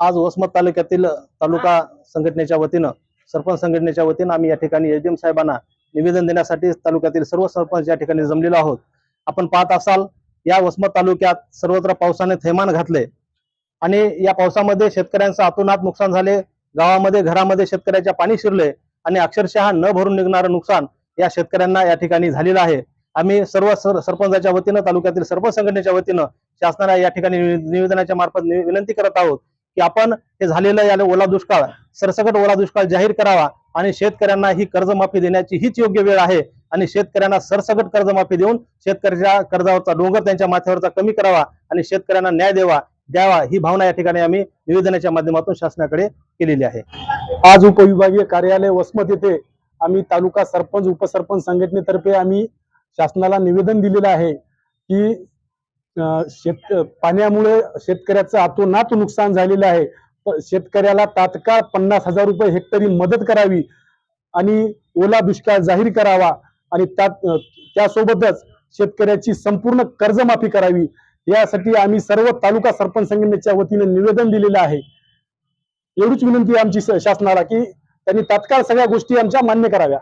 आज वसमत तालुक्यातील तालुका संघटनेच्या वतीनं सरपंच संघटनेच्या वतीनं आम्ही या ठिकाणी एच साहेबांना निवेदन देण्यासाठी तालुक्यातील सर्व सरपंच या ठिकाणी जमलेलो आहोत. आपण पाहत असाल या वसमत तालुक्यात सर्वत्र पावसाने थैमान घातले. आणि या पावसामध्ये शेतकऱ्यांचं अतोनात नुकसान झाले गावामध्ये घरामध्ये शेतकऱ्याच्या पाणी शिरले आणि अक्षरशः न भरून निघणारं नुकसान या शेतकऱ्यांना या ठिकाणी झालेलं आहे. आम्ही सर्व सर सरपंचाच्या वतीनं तालुक्यातील सरपंच संघटनेच्या वतीनं शासनाला या ठिकाणी निवेदनाच्या मार्फत विनंती करत आहोत. की आपण हे झालेलं याला ओला दुष्काळ सरसकट ओला दुष्काळ जाहीर करावा आणि शेतकऱ्यांना ही कर्जमाफी देण्याची हीच योग्य वेळ आहे. आणि शेतकऱ्यांना सरसकट कर्जमाफी देऊन शेतकऱ्याच्या कर्जावरचा डोंगर त्यांच्या माथ्यावरचा कमी करावा आणि शेतकऱ्यांना न्याय द्यावा द्यावा ही भावना या ठिकाणी आम्ही निवेदनाच्या माध्यमातून शासनाकडे केलेली आहे. आज उपविभागीय कार्यालय वसमत येथे आम्ही तालुका सरपंच उपसरपंच संघटनेतर्फे आम्ही शासनाला निवेदन दिलेलं आहे की शेत पाण्यामुळे शेतकऱ्याचं अतोनात नुकसान झालेलं आहे. शेतकऱ्याला तात्काळ पन्नास हजार रुपये हेक्टरी मदत करावी आणि ओला दुष्काळ जाहीर करावा आणि त्यात त्यासोबतच शेतकऱ्याची संपूर्ण कर्जमाफी करावी. यासाठी आम्ही सर्व तालुका सरपंच संघटनेच्या वतीने निवेदन दिलेलं आहे. एवढीच विनंती आमची शासनाला की त्यांनी तात्काळ सगळ्या गोष्टी आमच्या मान्य कराव्या.